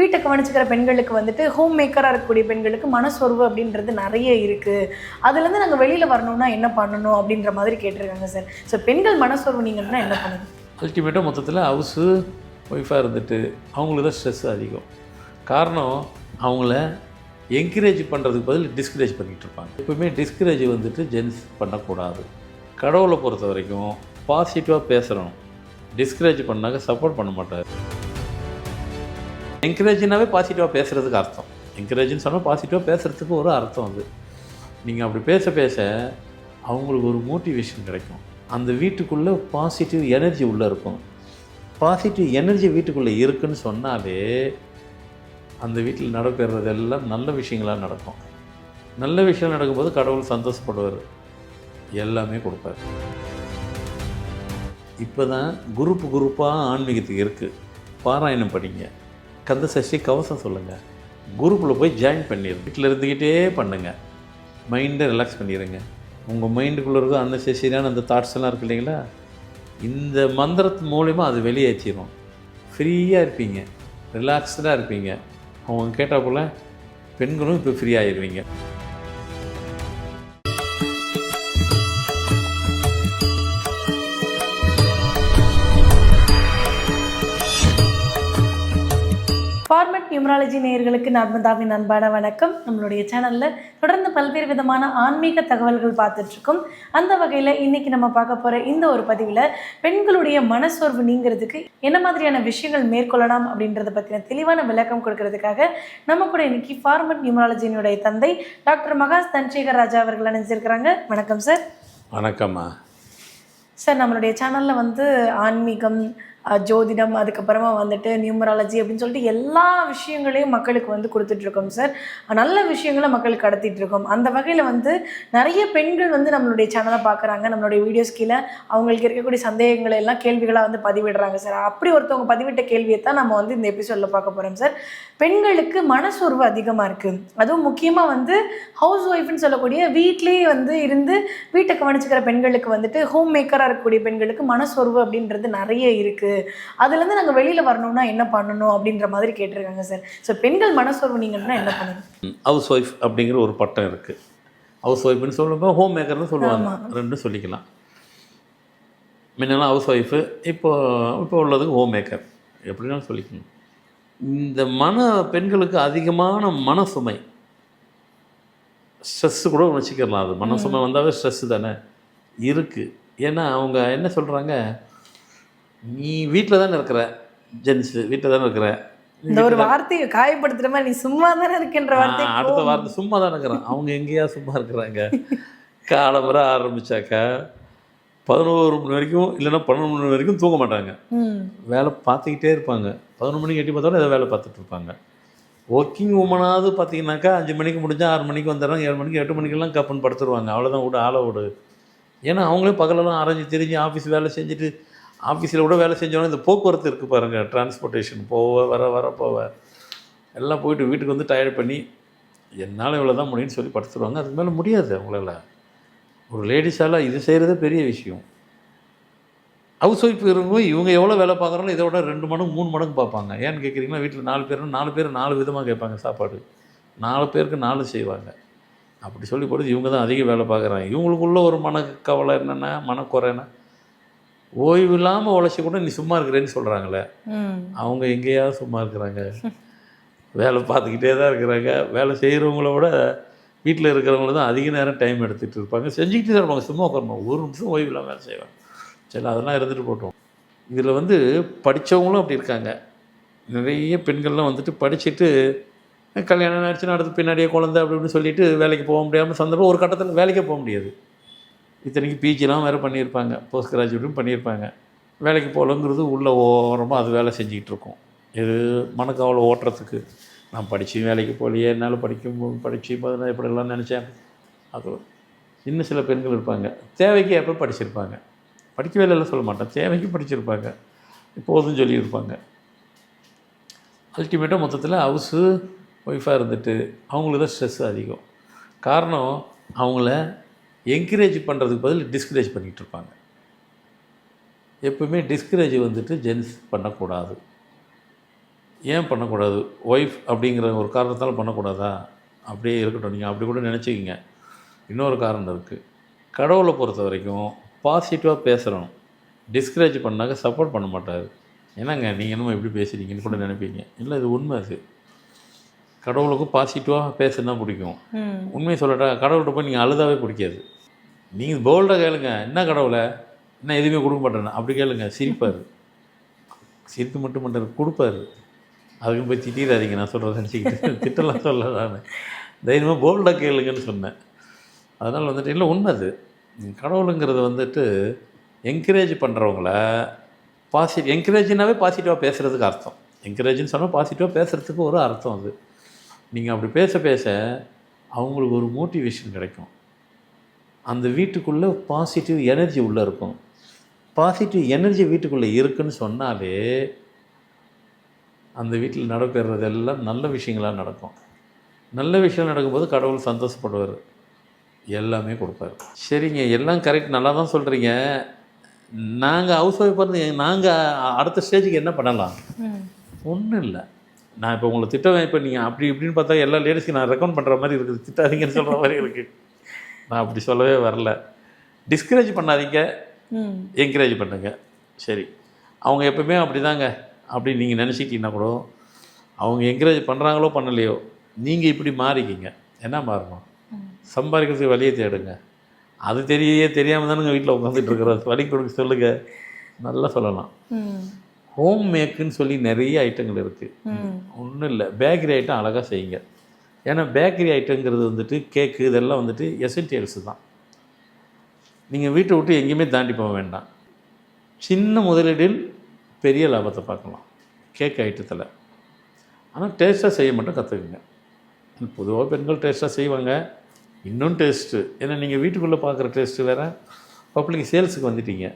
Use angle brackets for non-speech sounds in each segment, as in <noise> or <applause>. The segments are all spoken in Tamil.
வீட்டை கவனிச்சுக்கிற பெண்களுக்கு வந்துட்டு ஹோம் மேக்கராக இருக்கக்கூடிய பெண்களுக்கு மனசோர்வு அப்படின்றது நிறைய இருக்குது அதுலேருந்து நாங்கள் வெளியில் வரணும்னா என்ன பண்ணணும் அப்படின்ற மாதிரி கேட்டிருக்காங்க சார். ஸோ பெண்கள் மனசோர்வு நீங்கன்னா என்ன பண்ணணும்? அல்டிமேட்டாக மொத்தத்தில் ஹவுஸு ஒய்ஃபாக இருந்துட்டு அவங்களுக்கு தான் ஸ்ட்ரெஸ் அதிகம். காரணம் அவங்கள என்கரேஜ் பண்ணுறதுக்கு பதில் டிஸ்கரேஜ் பண்ணிகிட்டு இருப்பாங்க. எப்பவுமே டிஸ்கரேஜ் வந்துட்டு ஜென்ஸ் பண்ணக்கூடாது. கடவுளை பொறுத்த வரைக்கும் பாசிட்டிவாக பேசுகிறோம் டிஸ்கரேஜ் பண்ணாக்க சப்போர்ட் பண்ண மாட்டார். என்கரேஜ்னாவே பாசிட்டிவாக பேசுகிறதுக்கு அர்த்தம். என்கரேஜ்னு சொன்னால் பாசிட்டிவாக பேசுகிறதுக்கு ஒரு அர்த்தம் அது. நீங்கள் அப்படி பேச பேச அவங்களுக்கு ஒரு மோட்டிவேஷன் கிடைக்கும். அந்த வீட்டுக்குள்ளே பாசிட்டிவ் எனர்ஜி உள்ளே இருக்கும். பாசிட்டிவ் எனர்ஜி வீட்டுக்குள்ளே இருக்குன்னு சொன்னாலே அந்த வீட்டில் நடைபெறதெல்லாம் நல்ல விஷயங்களாக நடக்கும். நல்ல விஷயம் நடக்கும்போது கடவுள் சந்தோஷப்படுவார். எல்லாமே கொடுப்பார். இப்போ தான் குரூப் குரூப்பாக ஆன்மீகத்துக்கு இருக்குது பாராயணம் படிங்க. கந்த சஷ்டி கவசம் சொல்லுங்கள் குரூப்பில் போய் ஜாயின் பண்ணிடு வீட்டில் இருந்துக்கிட்டே பண்ணுங்கள் மைண்டை ரிலாக்ஸ் பண்ணிடுங்க உங்கள் மைண்டுக்குள்ளே இருக்க அந்த சசியான அந்த தாட்ஸ் எல்லாம் இருக்கு இல்லைங்களா? இந்த மந்திரத்து மூலிமா அது வெளியேற்றிடும் ஃப்ரீயாக இருப்பீங்க. ரிலாக்ஸ்டாக இருப்பீங்க. அவங்க கேட்டால் போல் பெண்களும் இப்போ ஃப்ரீ ஆயிடுவீங்க நியூமராலஜி நேயர்களுக்கு நர்மதாவின் அன்பான வணக்கம். நம்மளுடைய சேனலில் தொடர்ந்து பல்வேறு விதமான ஆன்மீக தகவல்கள் பார்த்துட்ருக்கோம். அந்த வகையில் இன்னைக்கு நம்ம பார்க்க போகிற இந்த ஒரு பதிவில் பெண்களுடைய மனசோர்வு நீங்கிறதுக்கு என்ன மாதிரியான விஷயங்கள் மேற்கொள்ளலாம் அப்படின்றத பற்றின தெளிவான விளக்கம் கொடுக்கறதுக்காக நம்ம கூட இன்னைக்கு ஃபார்மட் நியூமராலஜியினுடைய தந்தை டாக்டர் மகாஸ் தன்சேகர் ராஜா அவர்கள் நினைச்சிருக்கிறாங்க வணக்கம் சார். வணக்கம்மா. சார் நம்மளுடைய சேனலில் வந்து ஆன்மீகம் ஜோதிடம் அதுக்கப்புறமா வந்துட்டு நியூமராலஜி அப்படின்னு சொல்லிட்டு எல்லா விஷயங்களையும் மக்களுக்கு வந்து கொடுத்துட்ருக்கோம் சார் நல்ல விஷயங்களை மக்களுக்கு கடத்திட்டு இருக்கோம் அந்த வகையில் வந்து நிறைய பெண்கள் வந்து நம்மளுடைய சேனலை பார்க்குறாங்க நம்மளுடைய வீடியோஸ் கீழே. அவங்களுக்கு இருக்கக்கூடிய சந்தேகங்களை எல்லாம் கேள்விகளாக வந்து பதிவிடுறாங்க சார் அப்படி ஒருத்தவங்க பதிவிட்ட கேள்வியை தான் நம்ம வந்து இந்த எபிசோடில் பார்க்க போகிறோம் சார் பெண்களுக்கு மனசோர்வு அதிகமாக இருக்குது அதுவும் முக்கியமாக வந்து ஹவுஸ் ஒய்ஃப்னு சொல்லக்கூடிய வீட்லேயே வந்து இருந்து வீட்டை கவனிச்சுக்கிற பெண்களுக்கு வந்துட்டு ஹோம் மேக்கராக இருக்கக்கூடிய பெண்களுக்கு மனசோர்வு அப்படின்றது நிறைய இருக்குது அதுலேருந்து நாங்கள் வெளியில் வரணும்னா என்ன பண்ணணும் அப்படின்ற மாதிரி கேட்டிருக்காங்க சார். ஸோ பெண்கள் மனசோர்வு நீங்கன்னா என்ன பண்ணணும்? ஹவுஸ் ஒய்ஃப் அப்படிங்கிற ஒரு பட்டம் இருக்குது ஹவுஸ் ஒய்ஃப்னு சொல்லும்போது ஹோம் மேக்கர்னு சொல்லுவாங்க. ரெண்டும் சொல்லிக்கலாம். முன்னெல்லாம் ஹவுஸ் ஒய்ஃபு இப்போ இப்போ உள்ளதுக்கு ஹோம் மேக்கர் எப்படினாலும் சொல்லிக்கணும் இந்த மன பெண்களுக்கு அதிகமான மன சுமை ஸ்ட்ரெஸ்ஸு கூட வச்சுக்கலாம். அது மன சுமை வந்தாவே ஸ்ட்ரெஸ்ஸு தானே. இருக்குது ஏன்னா அவங்க என்ன சொல்கிறாங்க நீ வீட்டில் தானே இருக்கிற ஜென்ஸு வீட்டில் தானே இருக்கிற? இந்த ஒரு வார்த்தையை காயப்படுத்துற மாதிரி நீ சும்மா தானே இருக்கின்ற வார்த்தை அடுத்த வார்த்தை சும்மா தான் இருக்கிறான். அவங்க எங்கேயா சும்மா இருக்கிறாங்க? காலம்பரை ஆரம்பிச்சாக்கா பதினோரு மணி வரைக்கும் இல்லைன்னா பன்னெண்டு மணி வரைக்கும் தூங்க மாட்டாங்க. வேலை பார்த்துக்கிட்டே இருப்பாங்க. பதினொரு மணிக்கு எட்டி பார்த்தாலும் ஏதோ வேலை பார்த்துட்டு இருப்பாங்க. ஒர்க்கிங் உமனாவது பார்த்தீங்கன்னாக்கா அஞ்சு மணிக்கு முடிஞ்சால் ஆறு மணிக்கு வந்துடுறாங்க ஏழு மணிக்கு எட்டு மணிக்கெல்லாம் கப்புன்னு படுத்துருவாங்க. அவ்வளோதான் விடு ஆளை விடு. ஏன்னா அவங்களே பகலெல்லாம் அரைஞ்சு திரிஞ்சு ஆஃபீஸ் வேலை செஞ்சுட்டு ஆஃபீஸில் கூட வேலை செஞ்சோன்னா இந்த போக்குவரத்து இருக்குது பாருங்கள் டிரான்ஸ்போர்ட்டேஷன் போவ வர வர போக. எல்லாம் போயிட்டு வீட்டுக்கு வந்து டயர்ட் பண்ணி என்னால் இவ்வளோ தான் முடியும்னு சொல்லி படுத்துருவாங்க. அதுக்கு மேலே முடியாது அவங்களால. ஒரு லேடிஸால் இது செய்கிறதே பெரிய விஷயம். ஹவுஸ் ஒய்ஃப் இருந்தவங்க இவங்க எவ்வளோ வேலை பார்க்குறாங்களோ இதை விட ரெண்டு மடங்கு மூணு மடங்கு பார்ப்பாங்க. ஏன்னு கேட்குறீங்களா வீட்டில் நாலு பேர் நாலு பேர் நாலு விதமாக கேட்பாங்க சாப்பாடு. நாலு பேருக்கு நாலு செய்வாங்க. அப்படி சொல்லி போட்டு இவங்க தான் அதிக வேலை பார்க்குறாங்க. இவங்களுக்குள்ள ஒரு மன கவலை என்னென்னா? மனக்குறைன்னா ஓய்வு இல்லாமல் உழைச்சி கூட நீ சும்மா இருக்கிறேன்னு சொல்கிறாங்களே அவங்க எங்கேயாவது சும்மா இருக்கிறாங்க. வேலை பார்த்துக்கிட்டே தான் இருக்கிறாங்க. வேலை செய்கிறவங்கள விட வீட்டில் இருக்கிறவங்கள தான் அதிக நேரம் டைம் எடுத்துகிட்டு இருப்பாங்க. செஞ்சுக்கிட்டே தான் இருப்பாங்க. சும்மா உட்காரணும் ஒரு நிமிஷம் ஓய்வு இல்லாமல் வேலை செய்வாங்க. சரி அதெல்லாம் இருந்துட்டு போட்டோம். இதில் வந்து படித்தவங்களும் அப்படி இருக்காங்க. நிறைய பெண்கள்லாம் வந்துட்டு படிச்சுட்டு கல்யாணம் ஆயிடுச்சுன்னா அடுத்து பின்னாடியே குழந்தை அப்படி இப்படின்னு சொல்லிட்டு வேலைக்கு போக முடியாமல் சந்தர்ப்பம் ஒரு கட்டத்தில் வேலைக்கே போக முடியாது. இத்தனைக்கு பிஜிலாம் வேறு பண்ணியிருப்பாங்க. போஸ்ட் கிராஜுவேட்டும் பண்ணியிருப்பாங்க. வேலைக்கு போகலங்கிறது உள்ள ஓரமாக அது வேலை செஞ்சுக்கிட்டு இருக்கோம். இது மனக்கவலை ஓட்டுறதுக்கு. நான் படித்து வேலைக்கு போகலையே. என்னால் படிக்க படித்து பதினாறு இப்படிலாம் நினச்சேன். அது இன்னும் சில பெண்கள் இருப்பாங்க. தேவைக்கு எப்போ படிச்சிருப்பாங்க. படிக்கவே இல்லை சொல்ல மாட்டேன். தேவைக்கு படிச்சிருப்பாங்க. போதும் சொல்லியிருப்பாங்க. அல்டிமேட்டாக மொத்தத்தில் ஹவுஸு ஒய்ஃபாக இருந்துட்டு அவங்களுக்கு தான் ஸ்ட்ரெஸ் அதிகம். காரணம் அவங்கள என்கரேஜ் பண்ணுறதுக்கு பதில் டிஸ்கரேஜ் பண்ணிகிட்டு இருப்பாங்க எப்பவுமே டிஸ்கரேஜ் வந்துட்டு ஜென்ஸ் பண்ணக்கூடாது. ஏன் பண்ணக்கூடாது? ஒய்ஃப் அப்படிங்கிற ஒரு காரணத்தால் பண்ணக்கூடாதா? அப்படியே இருக்கட்டும். நீங்கள் அப்படி கூட நினச்சிக்கிங்க. இன்னொரு காரணம் இருக்குது கடவுளை பொறுத்த வரைக்கும் பாசிட்டிவாக பேசுகிறோம் டிஸ்கரேஜ் பண்ணாக்க சப்போர்ட் பண்ண மாட்டார். என்னங்க நீங்கள் என்னமோ எப்படி பேசுகிறீங்கன்னு கூட நினைப்பீங்க. இல்லை இது உண்மை அது. கடவுளுக்கும் பாசிட்டிவாக பேசுனா பிடிக்கும். உண்மையை சொல்லட்டா கடவுள்கிட்ட போய் நீங்கள் அழுதாவே பிடிக்காது. நீங்கள் போல்டாக கேளுங்க. என்ன கடவுளை? என்ன எதுவுமே கொடுக்க மாட்டேன்னு அப்படி கேளுங்க. சிரிப்பார். சிரித்து மட்டும் பண்ணுறாரு கொடுப்பாரு. அதுக்கும் போய் திட்டிடாதீங்க நான் சொல்கிறத நினச்சிக்கிட்டு <laughs> திட்டலாம் சொல்ல நான். தைரியமாக போல்டாக கேளுங்கன்னு சொன்னேன். அதனால் வந்துட்டு இல்லை உண்மை அது. கடவுளுங்கிறது வந்துட்டு என்கரேஜ் பண்ணுறவங்கள பாசிட்டிவ் என்கரேஜ்னாவே பாசிட்டிவாக பேசுகிறதுக்கு அர்த்தம். என்கரேஜ்னு சொன்னால் பாசிட்டிவாக பேசுகிறதுக்கு ஒரு அர்த்தம் அது. நீங்கள் அப்படி பேச பேச அவங்களுக்கு ஒரு மோட்டிவேஷன் கிடைக்கும். அந்த வீட்டுக்குள்ளே பாசிட்டிவ் எனர்ஜி உள்ளே இருக்கும். பாசிட்டிவ் எனர்ஜி வீட்டுக்குள்ளே இருக்குன்னு சொன்னாலே அந்த வீட்டில் நடைபெறுறதெல்லாம் நல்ல விஷயங்களாக நடக்கும். நல்ல விஷயம் நடக்கும்போது கடவுள் சந்தோஷப்படுவார். எல்லாமே கொடுப்பாரு. சரிங்க எல்லாம் கரெக்ட் நல்லா தான் சொல்கிறீங்க நாங்கள் ஹவுஸ் ஒய்ஃப் இருந்து நாங்கள் அடுத்த ஸ்டேஜுக்கு என்ன பண்ணலாம்? ஒன்றும் இல்லை. நான் இப்போ உங்களை திட்டவேன். இப்போ நீங்கள் அப்படி இப்படின்னு பார்த்தா எல்லா லேடிஸ்க்கு நான் ரெக்கமெண்ட் பண்ணுற மாதிரி இருக்குது. திட்டாதீங்கன்னு சொல்கிற மாதிரி இருக்குது நான் அப்படி சொல்லவே வரல. டிஸ்கரேஜ் பண்ணாதீங்க. என்கரேஜ் பண்ணுங்க. சரி. அவங்க எப்பவுமே அப்படி தாங்க அப்படி நீங்கள் நினச்சிக்கிட்டீங்கன்னா கூட அவங்க என்கரேஜ் பண்ணுறாங்களோ பண்ணலையோ நீங்கள் இப்படி மாறிக்கிங்க. என்ன மாறணும்? சம்பாதிக்கிறதுக்கு வழியை தேடுங்க. அது தெரியவே தெரியாமல் தானுங்க வீட்டில் உட்காந்துட்டு இருக்கிறோம். வழி கொடுக்க சொல்லுங்கள் நல்லா சொல்லலாம். ஹோம் மேக்குன்னு சொல்லி நிறைய ஐட்டங்கள் இருக்குது ஒன்றும் இல்லை. பேக்கரி ஐட்டம் அழகாக செய்யுங்க. ஏன்னா பேக்கரி ஐட்டங்கிறது வந்துட்டு கேக்கு இதெல்லாம் வந்துட்டு எசென்டியல்ஸ் தான். நீங்கள் வீட்டை விட்டு எங்கேயுமே தாண்டி போக வேண்டாம். சின்ன முதலீடில் பெரிய லாபத்தை பார்க்கலாம். கேக் ஐட்டத்தில் ஆனால் டேஸ்ட்டாக செய்ய மட்டும் கற்றுக்குங்க பொதுவாக பெண்கள் டேஸ்ட்டாக செய்வாங்க. இன்னும் டேஸ்ட்டு ஏன்னா நீங்கள் வீட்டுக்குள்ளே பார்க்குற டேஸ்ட்டு வேறு. பப்ளிக் சேல்ஸுக்கு வந்துட்டீங்க.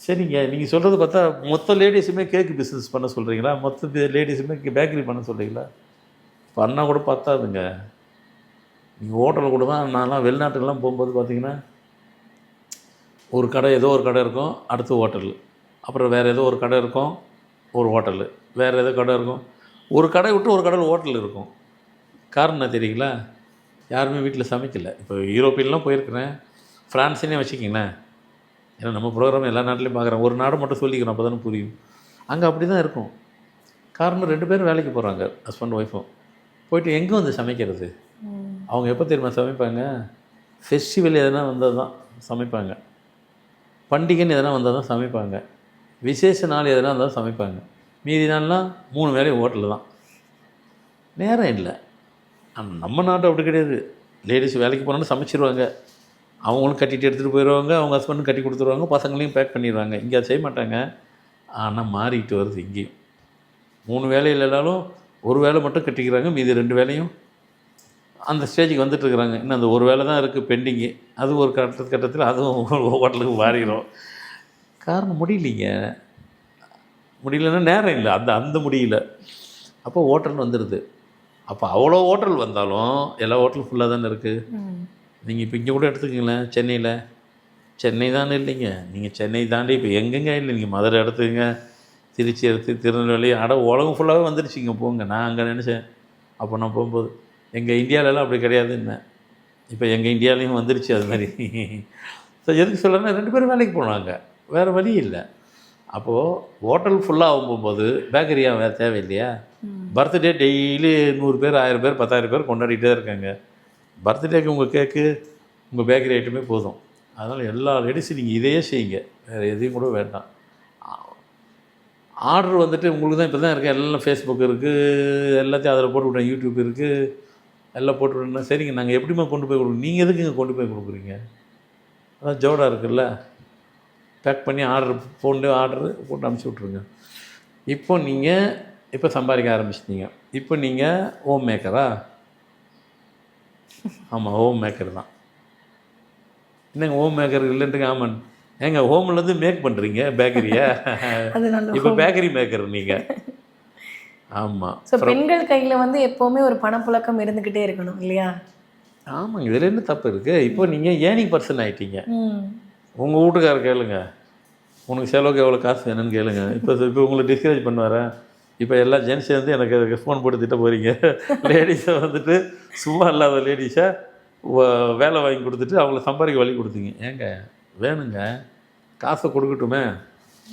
சரிங்க. நீங்கள் சொல்கிறது பார்த்தா மொத்த லேடிஸுமே கேக்கு பிஸ்னஸ் பண்ண சொல்கிறீங்களா மொத்த லேடிஸுமே பேக்கரி பண்ண சொல்கிறீங்களா பண்ணால் கூட பத்தாதுங்க. நீங்கள் ஹோட்டலில் கூட தான் நான்லாம் வெளிநாட்டுக்கெல்லாம் போகும்போது பார்த்தீங்கன்னா ஒரு கடை ஏதோ ஒரு கடை இருக்கும் அடுத்து ஹோட்டல். அப்புறம் வேறு ஏதோ ஒரு கடை இருக்கும் ஒரு ஹோட்டலு. வேறு ஏதோ கடை இருக்கும். ஒரு கடை விட்டு ஒரு கடையில் ஹோட்டல் இருக்கும். காரணம் என்ன தெரியுங்களா? யாருமே வீட்டில் சமைக்கலை. இப்போ யூரோப்பியன்லாம் போயிருக்கிறேன். ஃப்ரான்ஸுனே வச்சுக்கிங்களேன். ஏன்னா நம்ம ப்ரோக்ராம் எல்லா நாட்டிலையும் பார்க்குறோம் ஒரு நாடு மட்டும் சொல்லிக்கிறோம் அப்போ தானே புரியும். அங்கே அப்படி தான் இருக்கும். காரணம் ரெண்டு பேரும் வேலைக்கு போகிறாங்க ஹஸ்பண்ட் ஒய்ஃபும் போயிட்டு எங்கே வந்து சமைக்கிறது? அவங்க எப்போ தெரியுமா சமைப்பாங்க? ஃபெஸ்டிவல் எதனா வந்தால் தான் சமைப்பாங்க. பண்டிகைன்னு எதனா வந்தால் தான் சமைப்பாங்க. விசேஷ நாள் எதனா இருந்தால் சமைப்பாங்க. மீதி நாள்லாம் மூணு வேலையும் ஹோட்டலில் தான். நேரம் இல்லை. நம்ம நாட்டு அப்படி கிடையாது. லேடிஸ் வேலைக்கு போனாலும் சமைச்சிருவாங்க. அவங்களும் கட்டிட்டு எடுத்துகிட்டு போயிடுவாங்க அவங்க ஹஸ்பண்டும் கட்டி கொடுத்துருவாங்க பசங்களையும் பேக் பண்ணிடுவாங்க. இங்கே செய்ய மாட்டாங்க. ஆனால் மாறிக்கிட்டு வருது இங்கேயும். மூணு வேலை இல்லைனாலும் ஒரு வேலை மட்டும் கட்டிக்கிறாங்க மீதி ரெண்டு வேலையும் அந்த ஸ்டேஜுக்கு வந்துட்டு இருக்கிறாங்க. இன்னும் அந்த ஒரு வேலை தான் இருக்குது பெண்டிங்கு அது ஒரு கட்ட கட்டத்தில் அதுவும் <laughs> ஹோட்டலுக்கு மாறிடும் காரணம் முடியலைங்க. முடியலன்னா நேரம் இல்லை. அந்த அந்த முடியல. அப்போ ஹோட்டல் வந்துடுது அப்போ அவ்வளோ ஹோட்டல் வந்தாலும் எல்லா ஹோட்டலும் ஃபுல்லாக தானே இருக்குது நீங்கள் இப்போ இங்கே கூட எடுத்துக்கங்களேன் சென்னையில். சென்னை தானே இல்லைங்க. நீங்கள் சென்னை தாண்டி இப்போ எங்கெங்க இல்லை? நீங்கள் மதுரை எடுத்துக்கங்க. திருச்சி எடுத்து திருநெல்வேலி அட உலகம் ஃபுல்லாகவே வந்துருச்சுங்க போங்க. நான் அங்கே நினச்சேன். அப்போ நான் போகும்போது எங்கள் இந்தியாவிலலாம் அப்படி கிடையாதுன்னு. இப்போ எங்கள் இந்தியாவிலையும் வந்துருச்சு அது மாதிரி. <laughs> ஸோ எதுக்கு சொல்கிறேன்னா ரெண்டு பேரும் வேலைக்கு போனாங்க. வேறு வழி இல்லை. அப்போது ஹோட்டல் ஃபுல்லாக ஆகும்போது பேக்கரியாக வேறு தேவையில்லையா? பர்த்டே டெய்லி நூறு பேர் ஆயிரம் பேர் பத்தாயிரம் பேர் கொண்டாடிட்டே இருக்காங்க. பர்த்டேக்கு உங்கள் கேக்கு உங்கள் பேக்கரி ஐட்டமே போதும். அதனால் எல்லா லேடிஸும் நீங்கள் இதையே செய்யுங்க. வேறு எதையும் கூட வேண்டாம். ஆர்டர் வந்துட்டு உங்களுக்கு தான் இப்போ தான் இருக்குது எல்லாம் ஃபேஸ்புக் இருக்குது எல்லாத்தையும் அதில் போட்டு விட்றேன் யூடியூப் இருக்குது எல்லாம் போட்டு விட்றேன் சரிங்க நாங்கள் எப்படிம்மா கொண்டு போய் கொடுக்குறோம்? நீங்கள் எதுக்கு இங்கே கொண்டு போய் கொடுக்குறீங்க? அதான் ஜோடாக இருக்குல்ல. பேக் பண்ணி ஆர்டர் ஃபோன்லேயே ஆர்டர் போட்டு அனுப்பிச்சி விட்ருங்க இப்போ நீங்கள் இப்போ சம்பாதிக்க ஆரம்பிச்சிட்டீங்க. இப்போ நீங்கள் ஹோம் மேக்கரா ஆமாம் ஹோம் மேக்கர் தான். என்னங்க ஹோம் மேக்கர் இல்லைன்ட்டுங்க ஆமாம் ஏங்க ஹோம்லேருந்து மேக் பண்ணுறீங்க பேக்கரியை இப்போ பேக்கரி மேக்கர் நீங்கள் ஆமாம் ஸோ பெண்கள் கையில வந்து எப்பவுமே ஒரு பணப்புழக்கம் இருந்துகிட்டே இருக்கணும் இல்லையா? ஆமாங்க இதில் என்ன தப்பு இருக்குது இப்போ நீங்கள் ஏர்னிங் பர்சன் ஆகிட்டீங்க உங்கள் வீட்டுக்காரர் கேளுங்க. உனக்கு செலவுக்கு எவ்வளோ காசு வேணும்னு கேளுங்க. இப்போ இப்போ உங்களை டிஸ்கரேஜ் பண்ணுவாரா? இப்போ எல்லா ஜென்ஸை வந்து எனக்கு ஃபோன் போட்டு திட்ட போகிறீங்க லேடிஸை <laughs> வந்துட்டு சும்மா இல்லாத லேடிஸை வேலை வாங்கி கொடுத்துட்டு அவங்கள சம்பாதிக்க வழி கொடுத்தீங்க. ஏங்க? வேணுங்க. காசை கொடுக்கட்டுமே.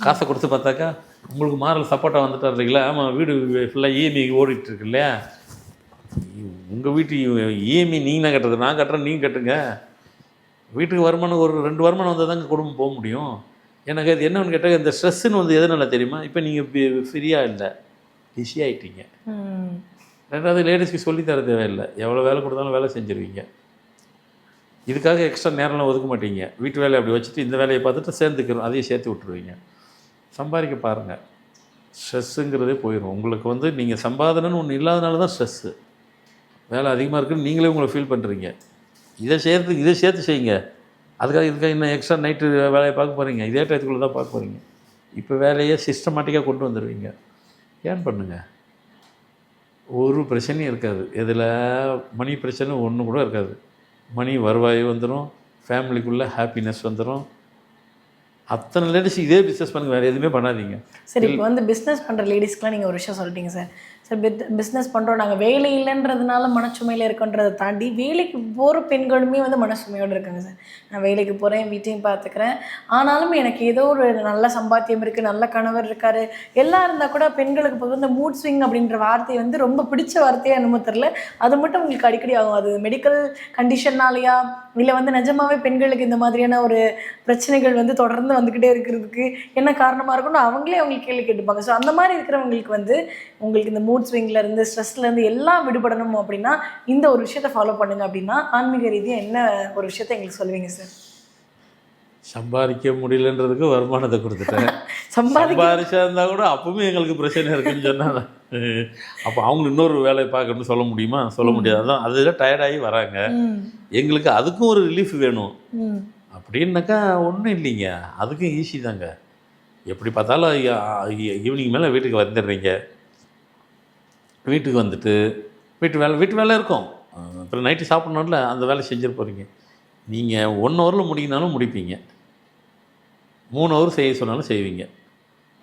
காசை கொடுத்து பார்த்தாக்கா உங்களுக்கு மாரல் சப்போர்ட்டாக வந்துட்டார் இல்லைங்களா? ஆமாம் வீடு ஃபுல்லாக இஎம்ஐ ஓடிட்டு இருக்கு இல்லையா? உங்கள் வீட்டு இஎம்ஐ நீங்கள் கட்டுறது நான் கட்டுறேன் நீங்கள் கட்டுங்க. வீட்டுக்கு வருமானம் ஒரு ரெண்டு வருமானம் வந்தால் தாங்க குடும்பம் போக முடியும். எனக்கு அது என்னன்னு கேட்டால் இந்த ஸ்ட்ரெஸ்ஸுன்னு வந்து எதனால தெரியுமா? இப்போ நீங்கள் ஃப்ரீயாக இல்லை. பிஸி ஆகிட்டீங்க. ரெண்டாவது லேடிஸ்க்கு சொல்லித் தர தேவையில்லை. எவ்வளோ வேலை கொடுத்தாலும் வேலை செஞ்சுருவீங்க. இதுக்காக எக்ஸ்ட்ரா நேரம்லாம் ஒதுக்க மாட்டீங்க. வீட்டு வேலையை அப்படி வச்சுட்டு இந்த வேலையை பார்த்துட்டு சேர்ந்துக்கிறோம். அதையும் சேர்த்து விட்டுருவீங்க. சம்பாதிக்க பாருங்கள் ஸ்ட்ரெஸ்ஸுங்கிறதே போயிடும் உங்களுக்கு வந்து நீங்கள் சம்பாதனைன்னு ஒன்று இல்லாதனால தான் ஸ்ட்ரெஸ்ஸு வேலை அதிகமாக இருக்குன்னு நீங்களே உங்களை ஃபீல் பண்ணுறீங்க இதை சேர்த்து இதை சேர்த்து செய்யுங்க. அதுக்காக இதுக்காக இன்னும் எக்ஸ்ட்ரா நைட்டு வேலையை பார்க்க போகிறீங்க இதே டயத்துக்குள்ளே தான் பார்க்க போகிறீங்க இப்போ வேலையை சிஸ்டமேட்டிக்காக கொண்டு வந்துடுவீங்க ஏன் பண்ணுங்கள் ஒரு பிரச்சனையும் இருக்காது. இதில் மணி பிரச்சனை ஒன்று கூட இருக்காது. மணி வருவாய் வந்துடும் ஃபேமிலிக்குள்ளே ஹாப்பினஸ் வந்துடும் அத்தனை லேடிஸ் இதே பிஸ்னஸ் பண்ணுங்க வேறு எதுவுமே பண்ணாதீங்க. சரி இப்போ வந்து பிஸ்னஸ் பண்ணுற லேடிஸ்க்குலாம் நீங்கள் ஒரு விஷயம் சொல்லிட்டீங்க சார். சார் பித் பிஸ்னஸ் பண்ணுறோம் நாங்கள் வேலை இல்லைன்றதுனால மனச்சுமையில் இருக்கோன்றதை தாண்டி வேலைக்கு போகிற பெண்களுமே வந்து மனசுமையோடு இருக்காங்க சார் நான் வேலைக்கு போகிறேன் வீட்டையும் பார்த்துக்கிறேன் ஆனாலும் எனக்கு ஏதோ ஒரு நல்ல சம்பாத்தியம் இருக்குது நல்ல கணவர் இருக்கார். எல்லாம் இருந்தால் கூட பெண்களுக்கு பொதுவாக இந்த மூட் ஸ்விங் அப்படின்ற வார்த்தை வந்து ரொம்ப பிடிச்ச வார்த்தையாக என்னமோ தெரில அது மட்டும் உங்களுக்கு அடிக்கடி ஆகும். அது மெடிக்கல் கண்டிஷன்னாலையா இல்லை வந்து நிஜமாவே பெண்களுக்கு இந்த மாதிரியான ஒரு பிரச்சனைகள் வந்து தொடர்ந்து வந்துக்கிட்டே இருக்கிறதுக்கு என்ன காரணமாக இருக்கும்னு அவங்களே அவங்களுக்கு கேள்வி கேட்டுப்பாங்க. ஸோ அந்த மாதிரி இருக்கிறவங்களுக்கு வந்து உங்களுக்கு இந்த மூ மூட் ஸ்விங்ல இருந்து ஸ்ட்ரெஸ்ல இருந்து எல்லாம் விடுபடணும் அப்படின்னா இந்த ஒரு விஷயத்தை ஃபாலோ பண்ணுங்க அப்படின்னா ஆன்மீக ரீதியாக என்ன ஒரு விஷயத்தை எங்களுக்கு சொல்லுவீங்க சார் சம்பாதிக்க முடியலன்றதுக்கு வருமானத்தை கொடுத்துட்டேன். <laughs> சம்பாதிக்க சம்பாதிச்சா இருந்தால் கூட அப்பவுமே எங்களுக்கு பிரச்சனை இருக்குன்னு சொன்னாங்க. அப்போ அவங்க இன்னொரு வேலையை பார்க்கணும்னு சொல்ல முடியுமா? சொல்ல முடியாது. அதான் அதில் டயர்டாகி வராங்க. எங்களுக்கு அதுக்கும் ஒரு ரிலீஃப் வேணும். அப்படின்னாக்கா ஒன்றும் இல்லைங்க. அதுக்கும் ஈஸி தாங்க. எப்படி பார்த்தாலும் ஈவினிங் மேலே வீட்டுக்கு வந்துடுறீங்க. வீட்டுக்கு வந்துட்டு வீட்டு வேலை வீட்டு வேலை இருக்கும். அப்புறம் நைட்டு சாப்பிட்ணும்ல அந்த வேலை செஞ்சுட்டு போகிறீங்க நீங்கள் ஒன் ஹவரில் முடிக்கினாலும் முடிப்பீங்க. மூணு ஹவர் செய்ய சொன்னாலும் செய்வீங்க.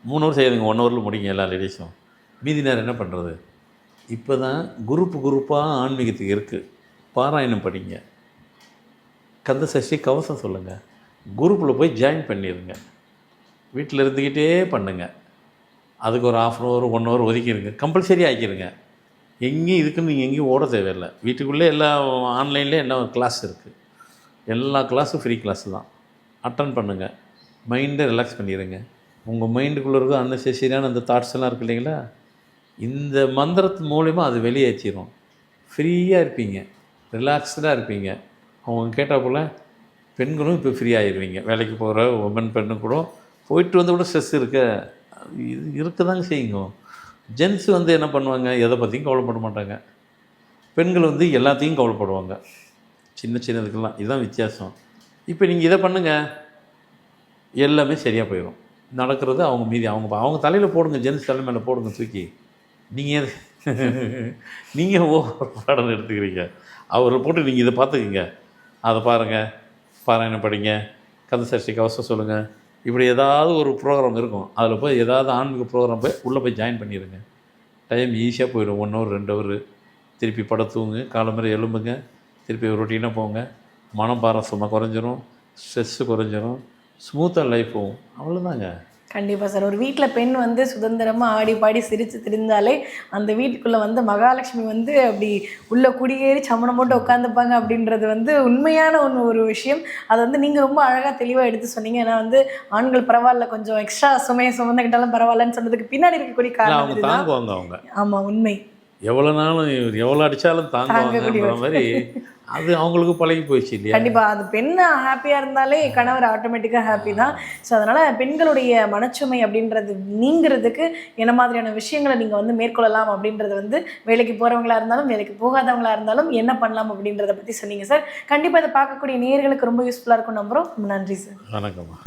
மூணு ஹவர் செய்யுங்க ஒன் ஹவரில் முடிங்க எல்லா லேடிஸும் மீதி நேரம் என்ன பண்ணுறது இப்போ தான் குரூப்பு குரூப்பாக ஆன்மீகத்துக்கு இருக்குது பாராயணம் படிங்க. கந்த சஷ்டி கவசம் சொல்லுங்கள் குரூப்பில் போய் ஜாயின் பண்ணிடுங்க வீட்டில் இருந்துக்கிட்டே பண்ணுங்கள் அதுக்கு ஒரு half an hour one hour ஒதுக்கிடுங்க compulsory ஆக்கிடுங்க எங்கேயும் இதுக்குன்னு நீங்கள் எங்கேயும் ஓட தேவையில்லை. வீட்டுக்குள்ளே எல்லா ஆன்லைன்லேயே எல்லா கிளாஸ் இருக்குது எல்லா கிளாஸும் ஃப்ரீ கிளாஸ் தான். அட்டன் பண்ணுங்கள் மைண்டை ரிலாக்ஸ் பண்ணிடுங்க உங்கள் மைண்டுக்குள்ளே இருக்க அன்னெசரியான அந்த தாட்ஸ் எல்லாம் இருக்கு இல்லைங்களா? இந்த மந்திரத்து மூலிமா அது வெளியேற்றிடும் ஃப்ரீயாக இருப்பீங்க. ரிலாக்ஸ்டாக இருப்பீங்க. அவங்க கேட்டால் போல் பெண்களும் இப்போ ஃப்ரீ ஆயிடுவீங்க வேலைக்கு போகிற உமன் பெண்ணு கூட போயிட்டு வந்து கூட ஸ்ட்ரெஸ் இருக்க. இது இருக்க தாங்க செய்யுங்க. ஜென்ஸ் வந்து என்ன பண்ணுவாங்க? எதை பற்றியும் கவலைப்பட மாட்டாங்க. பெண்கள் வந்து எல்லாத்தையும் கவலைப்படுவாங்க. சின்ன சின்னதுக்கெல்லாம். இதுதான் வித்தியாசம். இப்போ நீங்கள் இதை பண்ணுங்கள் எல்லாமே சரியாக போயிடும் நடக்கிறது அவங்க மீதி அவங்க அவங்க தலையில் போடுங்க. ஜென்ஸ் தலை மேலே போடுங்க தூக்கி. நீங்கள் <laughs> நீங்கள் ஓவர் பாடம் எடுத்துக்கிறீங்க. அவரை போட்டு நீங்கள் இதை பார்த்துக்குங்க. அதை பாருங்கள் பாராயணம் படிங்க. கந்த சஷ்டி கவசம் சொல்லுங்கள் இப்படி ஏதாவது ஒரு ப்ரோக்ராம் இருக்கும். அதில் போய் ஏதாவது ஆன்மீக ப்ரோக்ராம் போய் உள்ளே போய் ஜாயின் பண்ணிடுங்க டைம் ஈஸியாக போயிடும். ஒன் ஹவர் ரெண்டு ஹவர் திருப்பி படத்துவங்க காலம்பரை எலும்புங்க திருப்பி ரொட்டீனாக போங்க. மனம் பாரம் குறைஞ்சிரும். ஸ்ட்ரெஸ்ஸு குறைஞ்சிரும். ஸ்மூத்தாக லைஃப் போகும். அவ்வளோதாங்க கண்டிப்பாக சார். ஒரு வீட்டில் பெண் வந்து சுதந்திரமாக ஆடி பாடி சிரித்து திரிந்தாலே அந்த வீட்டுக்குள்ளே வந்து மகாலட்சுமி வந்து அப்படி உள்ள குடியேறி சமணம் போட்டு உட்காந்துப்பாங்க அப்படின்றது வந்து உண்மையான ஒன்று ஒரு விஷயம். அதை வந்து நீங்கள் ரொம்ப அழகாக தெளிவாக எடுத்து சொன்னீங்க. ஏன்னா வந்து ஆண்கள் பரவாயில்ல கொஞ்சம் எக்ஸ்ட்ரா சுமையை சுமந்துக்கிட்டாலும் பரவாயில்லன்னு சொன்னதுக்கு பின்னாடி இருக்கக்கூடிய காரணம் ஆமாம் உண்மை. எவ்வளோ நாளும் எவ்வளோ அடித்தாலும் தாங்குவாங்கன்ற மாதிரி அது அவங்களுக்கு பழகி போயிடுச்சு இல்லையா? கண்டிப்பா. அது பெண் ஹாப்பியா இருந்தாலே கணவர் ஆட்டோமேட்டிக்கா ஹாப்பி தான். ஸோ அதனால பெண்களுடைய மனச்சுமை அப்படின்றது நீங்கிறதுக்கு என்ன மாதிரியான விஷயங்களை நீங்க வந்து மேற்கொள்ளலாம் அப்படின்றது வந்து வேலைக்கு போறவங்களா இருந்தாலும் வேலைக்கு போகாதவங்களா இருந்தாலும் என்ன பண்ணலாம் அப்படின்றத பத்தி சொன்னீங்க சார் கண்டிப்பா இதை பார்க்கக்கூடிய நேயர்களுக்கு ரொம்ப யூஸ்ஃபுல்லா இருக்கும். நம்புறோம் ரொம்ப நன்றி சார் வணக்கம்மா.